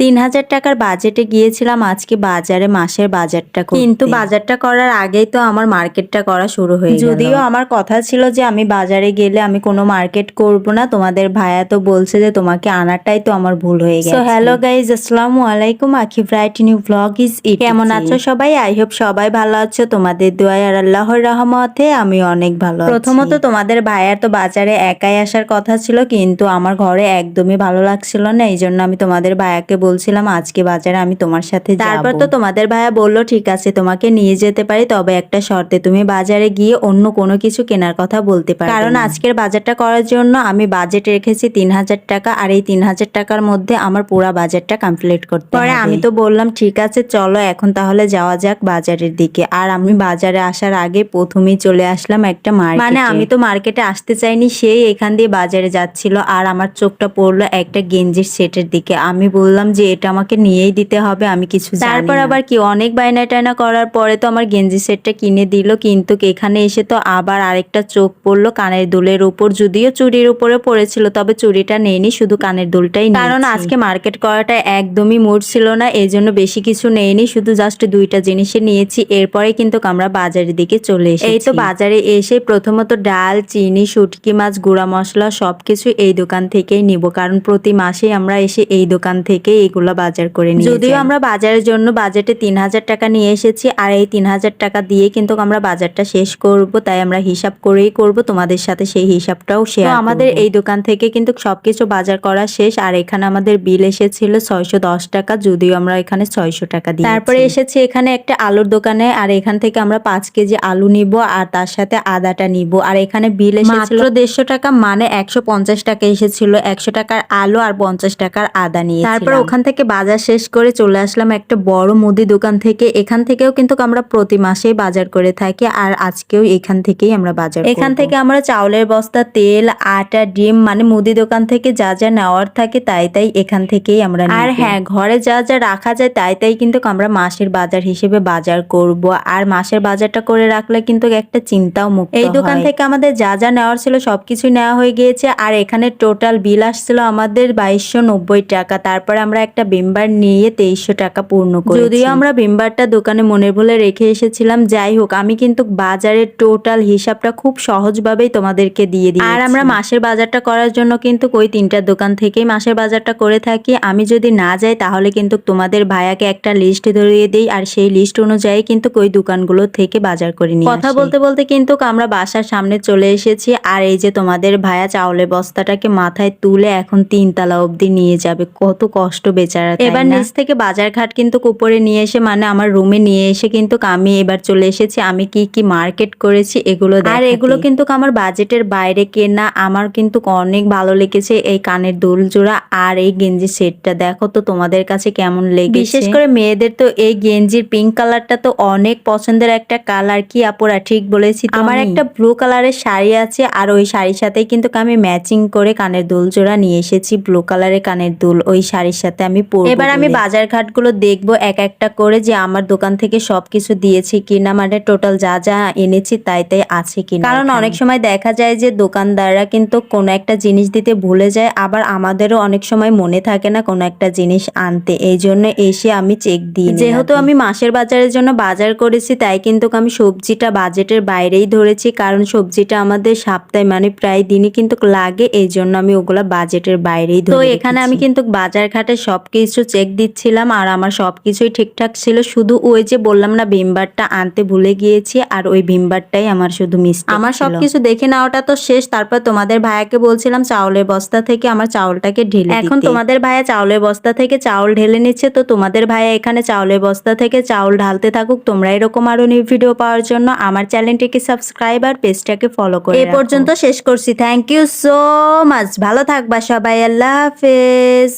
তিন হাজার টাকার বাজেটে গিয়েছিলাম আজকে বাজারে মাসের বাজারটা কিন্তু বাজারটা করার আগেই তো আমার মার্কেটটা করা শুরু হয়ে যদিও আমার কথা ছিল যে আমি বাজারে গেলে আমি কোনো মার্কেট করব না তোমাদের ভাইয়া তো বলছে যে তোমাকে আনাটাই তো আমার ভুল হয়ে গেছে। হ্যালো গাইজ আসসালামু আলাইকুম Akhi bright new blog is it কেমন আছো সবাই? আই হোপ সবাই ভালো আছো। তোমাদের দোয়াই আর আল্লাহর রহমতে আমি অনেক ভালো প্রথমত তোমাদের ভাইয়ার তো বাজারে একাই আসার কথা ছিল কিন্তু আমার ঘরে একদমই ভালো লাগছিল না এই জন্য আমি তোমাদের ভাইয়াকে বলছিলাম আজকে বাজারে আমি তোমার সাথে তারপর তো তোমাদের ভাইয়া বলল ঠিক আছে তোমাকে নিয়ে যেতে পারি তবে একটা শর্তে তুমি বাজারে গিয়ে অন্য কোনো কিছু কেনার কথা বলতে পারো কারণ আজকের বাজারটা করার জন্য আমি বাজেট রেখেছি তিন হাজার টাকা আর এই তিন হাজার টাকার মধ্যে আমার পুরো বাজারটা কমপ্লিট করতে পরে আমি তো বললাম ঠিক আছে চলো এখন তাহলে যাওয়া যাক বাজারের দিকে। আর আমি বাজারে আসার আগে প্রথমেই চলে আসলাম একটা মার্কেট মানে আমি তো মার্কেটে আসতে চাইনি সেই এখান দিয়ে বাজারে যাচ্ছিল আর আমার চোখটা পড়ল একটা গেঞ্জির সেটের দিকে। আমি বললাম যে এটা আমাকে নিয়েই দিতে হবে আমি কিছু তারপর আবার কি? অনেক বায়না টায়না করার পরে তো আমার গেঞ্জি সেটটা কিনে দিল কিন্তু এখানে এসে তো আবার আরেকটা চোখ পড়ল কানের দুলের উপর যদিও চুড়ির উপরে পড়েছিল তবে চুড়িটা নেইনি শুধু কানের দুলটাই কারণ আজকে মার্কেট করাটা একদমই মুড ছিল না এই জন্য বেশি কিছু নেইনি শুধু জাস্ট দুইটা জিনিসে নিয়েছি এরপরে কিন্তু আমরা বাজারের দিকে চলে এসেছি। এই তো বাজারে এসে প্রথমত ডাল চিনি শুটকি মাছ গুঁড়া মশলা সবকিছু এই দোকান থেকেই নিব কারণ প্রতি মাসে আমরা এসে এই দোকান থেকে এগুলো বাজার করে নিই যদিও আমরা বাজারের জন্য বাজেটে তিন হাজার টাকা নিয়ে এসেছি আর এই তিন হাজার টাকা দিয়ে কিন্তু আমরা বাজারটা শেষ করব তাই আমরা হিসাব করেই করব তোমাদের সাথে সেই হিসাবটাও শেয়ার আমাদের এই দোকান থেকে কিন্তু সবকিছু বাজার করা শেষ আর এখানে আমাদের বিল এসেছিল ছয়শো দশ টাকা যদিও আমরা এখানে ছয়শো টাকা দিই তারপরে এসেছি এখানে একটা আলুর দোকানে আর এখান থেকে আমরা পাঁচ কেজি আলু নিব আর তার সাথে আদাটা নিব আর এখানে বিল এসেছিল দেড়শো টাকা মানে একশো পঞ্চাশ টাকা এসেছিল একশো টাকার আলু আর পঞ্চাশ টাকার আদা নিয়ে তারপর ওখান থেকে বাজার শেষ করে চলে আসলাম একটা বড় মুদি দোকান থেকে। এখান থেকেও কিন্তু আমরা প্রতি মাসেই বাজার করে থাকি আর আজকেও এখান থেকেই আমরা বাজার এখান থেকে আমরা চাউলের বস্তা তেল আটা ডিম মানে মুদি দোকান থেকে যা যা নেওয়ার থাকে তাই তাই এখান থেকেই আমরা আর হ্যাঁ ঘরে যা যা রাখা যায় তাই তাই কিন্তু আমরা মাসের বাজার হিসেবে বাজার করব। আর মাসের বাজারটা করে রাখলে কিন্তু একটা চিন্তাও মুক্ত এই দোকান থেকে আমাদের যা যা নেওয়ার ছিল সবকিছু নেওয়া হয়ে গিয়েছে। আর এখানে টোটাল বিল আসছিল আমাদের বাইশশো নব্বই টাকা। তারপর আমরা একটা বেম্বার নিয়ে তেইশশো টাকা পূর্ণ করি যদিও আমরা বেম্বারটা দোকানে মনের বলে রেখে এসেছিলাম যাই হোক আমি কিন্তু বাজারের টোটাল হিসাবটা খুব সহজভাবেই তোমাদেরকে দিয়ে দিই আর আমরা মাসের বাজারটা করার জন্য কিন্তু ওই তিনটা দোকান থেকেই মাসের বাজারটা করে থাকি। আমি যদি না যাই তাহলে কিন্তু তোমাদের ভাইয়াকে একটা লিস্ট ধরিয়ে দিই আর সেই লিস্ট অনুযায়ী কিন্তু ওই দোকানগুলো থেকে বাজার করে নিই কথা বলতে বলতে কিন্তু আমরা বাসার সামনে চলে এসেছি আর এই যে তোমাদের ভাইয়া চাউলের বস্তাটাকে মাথায় তুলে এখন তিনতলা অবধি নিয়ে যাবে। কত কষ্ট বেচারা এবার নিচ থেকে বাজার ঘাট কিন্তু উপরে নিয়ে এসে মানে আমার রুমে নিয়ে এসে কিন্তু আমি এবার চলে এসেছি। আমি কি কি মার্কেট করেছি এগুলো আর এগুলো কিন্তু আমার বাজেটের বাইরে কেনা আমার কিন্তু অনেক ভালো লেগেছে এই কানের দুল জোড়া আর এই গেঞ্জি সেটটা। দেখো তো তোমাদের কাছে কেমন লেগে বিশেষ করে মেয়েদের তো এই গেঞ্জির পিঙ্ক কালারটা তো অনেক পছন্দের একটা কালার কি আপুরা ঠিক বলেছি আমার একটা ব্লু কালারের শাড়ি আছে আর ওই শাড়ির সাথে কিন্তু আমি ম্যাচিং করে কানের দুল জোড়া নিয়ে এসেছি। ব্লু কালারের কানের দুল ওই শাড়ির সাথে আমি পরবো এবার আমি বাজার ঘাটগুলো দেখব এক একটা করে যে আমার দোকান থেকে সবকিছু দিয়েছি কিনা মানে টোটাল যা যা এনেছি তাই তাই আছে কিনা কারণ অনেক সময় দেখা যায় যে দোকানদাররা কিন্তু কোনো একটা জিনিস দিতে ভুলে যায় আবার আমাদেরও অনেক সময় মনে থাকে না কোনো একটা জিনিস আনতে। এই জন্য এসে আমি চেক দিই যেহেতু আমি মাসের বাজারের জন্য বাজার করেছি তাই কিন্তু আমি সবজিটা বাজেটের বাইরেই ধরেছি কারণ সবজিটা আমাদের সপ্তাহে মানে প্রায় দিনই কিন্তু লাগে এই জন্য আমি ওগুলা বাজেটের বাইরেই তো এখানে আমি কিন্তু বাজার ঘাটে সবকিছু চেক দিচ্ছিলাম আর আমার সবকিছুই ঠিকঠাক ছিল। শুধু ওই যে বললাম না ভিমবারটা আনতে ভুলে গিয়েছি আর ওই ভিমবারটাই আমার শুধু মিস আমার সবকিছু দেখে নেওয়াটা তো শেষ তারপর তোমাদের ভাইয়াকে বলছিলাম চাউলের বস্তা থেকে আমার চাউলটাকে ঢেলে এখন তোমাদের ভাইয়া চাউলের বস্তা থেকে চাউল ঢেলে নিচ্ছে তো তোমাদের ভাইয়া এখানে চাউলের বস্তা থেকে চাউল ঢালতে থাকুক তোমরা এরকম আরও নিউ ভিডিও পাওয়ার জন্য আমার চ্যানেলটিকে সাবস্ক্রাইব আর পেজটাকে ফলো করে এ পর্যন্ত শেষ করছি। থ্যাংক ইউ সো মাচ ভালো থাকবা সবাই। আল্লাহ হাফেজ।